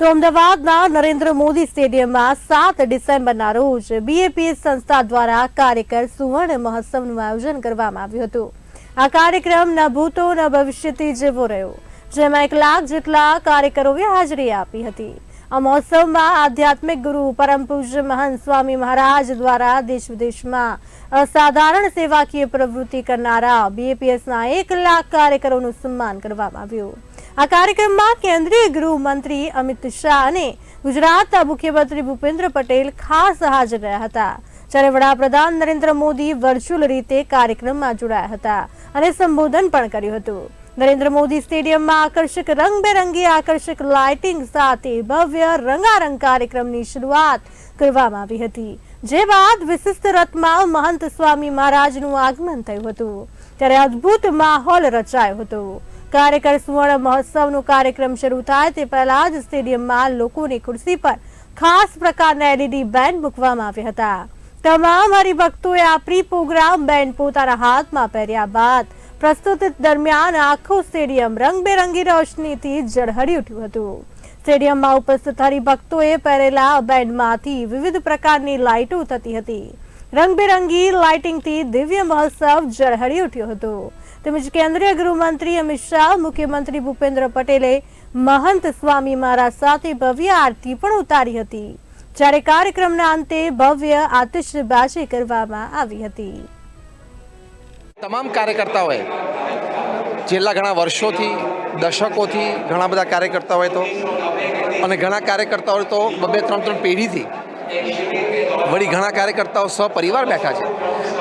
તો અમદાવાદના નરેન્દ્ર મોદી સ્ટેડિયમમાં સાત ડિસેમ્બરના રોજ બીએપીએસ સંસ્થા દ્વારા કાર્યકર સુવર્ણ મહોત્સવનું આયોજન કરવામાં આવ્યું હતું. આ કાર્યક્રમ ન ભૂતો, ન ભવિષ્યથી જેવો રહ્યો, જેમાં એક લાખ જેટલા કાર્યકરોએ હાજરી આપી હતી. આ મહોત્સવમાં આધ્યાત્મિક ગુરુ પરમ પૂજ્ય મહંત સ્વામી મહારાજ દ્વારા દેશ વિદેશમાં અસાધારણ સેવાકીય પ્રવૃત્તિ કરનારા બીએપીએસના એક લાખ કાર્યકરોનું સન્માન કરવામાં આવ્યું. આ કાર્યક્રમમાં કેન્દ્રીય ગૃહમંત્રી અમિત શાહ અને ગુજરાતના મુખ્યમંત્રી ભૂપેન્દ્ર પટેલ ખાસ હાજર રહ્યા હતા, જ્યારે વડાપ્રધાન નરેન્દ્ર મોદી વર્ચ્યુઅલ રીતે કાર્યક્રમમાં જોડાયા હતા અને સંબોધન પણ કર્યું હતું. નરેન્દ્ર મોદી સ્ટેડિયમમાં આકર્ષક રંગબેરંગી, આકર્ષક લાઇટિંગ સાથે ભવ્ય રંગારંગ કાર્યક્રમની શરૂઆત કરવામાં આવી હતી, જે બાદ વિશિષ્ટ રથમાં મહંત સ્વામી મહારાજનું આગમન થયું હતું, ત્યારે અદ્ભુત માહોલ રચાયો હતો. કાર્યકર સુવર્ણ મહોત્સવનો કાર્યક્રમ શરૂ થાય તે પહેલા જ સ્ટેડિયમમાં લોકોની ખુરશી પર ખાસ પ્રકારના એલઈડી બેન્ડ મૂકવામાં આવ્યા હતા. તમામ હરિભક્તોએ આ પ્રી પ્રોગ્રામ બેન્ડ પોતાના હાથમાં પહેર્યા બાદ પ્રસ્તુત દરમિયાન આખું સ્ટેડિયમ રંગબેરંગી રોશનીથી ઝળહળી ઉઠ્યું હતું. સ્ટેડિયમમાં ઉપસ્થિત હરિભક્તોએ પહેરેલા બેન્ડમાંથી વિવિધ પ્રકારની લાઇટો થતી હતી. રંગબેરંગી લાઇટિંગથી દિવ્ય મહોત્સવ ઝળહળી ઉઠ્યો હતો. તેમજ કેન્દ્રીય ગૃહમંત્રી અમિત શાહ, મુખ્યમંત્રી ભૂપેન્દ્ર પટેલે મહંત સ્વામી મહારાજ સાથે ભવ્ય આરતી પણ ઉતારી હતી, જ્યારે કાર્યક્રમના અંતે ભવ્ય આતિશબાજી કરવામાં આવી હતી. તમામ કાર્યકર્તાઓએ, છેલ્લા ઘણા વર્ષોથી, દશકોથી ઘણા બધા કાર્યકર્તાઓએ તો, અને ઘણા કાર્યકર્તાઓએ તો બબે ત્રણ ત્રણ પેઢીથી વળી ઘણા કાર્યકર્તાઓ સપરિવાર બેઠા છે.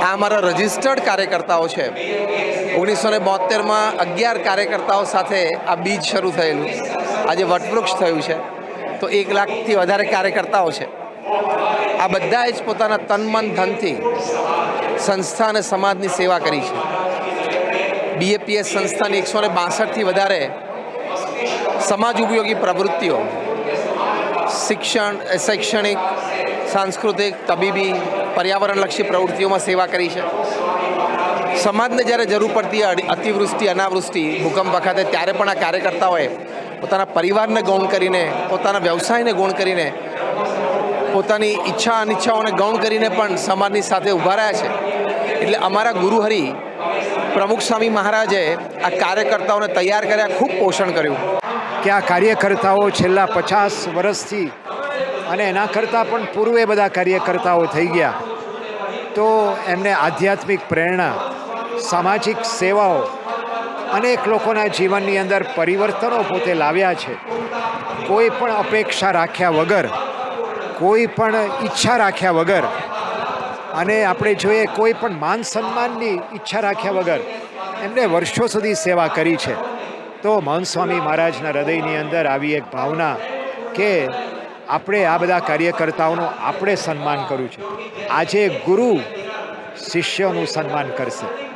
આ અમારા રજિસ્ટર્ડ કાર્યકર્તાઓ છે. ઓગણીસો ને બોતેરમાં અગિયાર કાર્યકર્તાઓ સાથે આ બીજ શરૂ થયેલું. આજે વટવૃક્ષ થયું છે. તો એક લાખથી વધારે કાર્યકર્તાઓ છે. આ બધાએ જ પોતાના તન મન ધનથી સંસ્થા અને સમાજની સેવા કરી છે. બીએપીએસ સંસ્થાની એકસો ને બાસઠથી વધારે સમાજ ઉપયોગી પ્રવૃત્તિઓ. શિક્ષણ, શૈક્ષણિક, સાંસ્કૃતિક, તબીબી પર્યાવરણલક્ષી પ્રવૃત્તિઓમાં સેવા કરી છે. સમાજને જ્યારે જરૂર પડતી અતિવૃષ્ટિ, અનાવૃષ્ટિ, ભૂકંપ વખતે ત્યારે પણ આ કાર્યકર્તાઓએ પોતાના પરિવારને ગૌણ કરીને, પોતાના વ્યવસાયને ગૌણ કરીને, પોતાની ઈચ્છા અનિચ્છાઓને ગૌણ કરીને પણ સમાજની સાથે ઊભા રહ્યા છે. એટલે અમારા ગુરુહરિ પ્રમુખ સ્વામી મહારાજે આ કાર્યકર્તાઓને તૈયાર કર્યા, ખૂબ પોષણ કર્યું. કે આ કાર્યકર્તાઓ છેલ્લા પચાસ વર્ષથી અને એના કરતાં પણ પૂર્વે બધા કાર્યકર્તાઓ થઈ ગયા. તો એમને આધ્યાત્મિક પ્રેરણા, સામાજિક સેવાઓ અનેક લોકોના જીવનની અંદર પરિવર્તનો પોતે લાવ્યા છે. કોઈ પણ અપેક્ષા રાખ્યા વગર, કોઈ પણ ઈચ્છા રાખ્યા વગર અને આપણે જોઈએ કોઈ પણ માન સન્માનની ઈચ્છા રાખ્યા વગર એમણે વર્ષો સુધી સેવા કરી છે. તો મહંત સ્વામી મહારાજના હૃદયની અંદર આવી એક ભાવના કે આપણે આ બધા કાર્યકર્તાઓનું આપણે સન્માન કર્યું છે. આજે ગુરુ શિષ્યોનું સન્માન કરશે.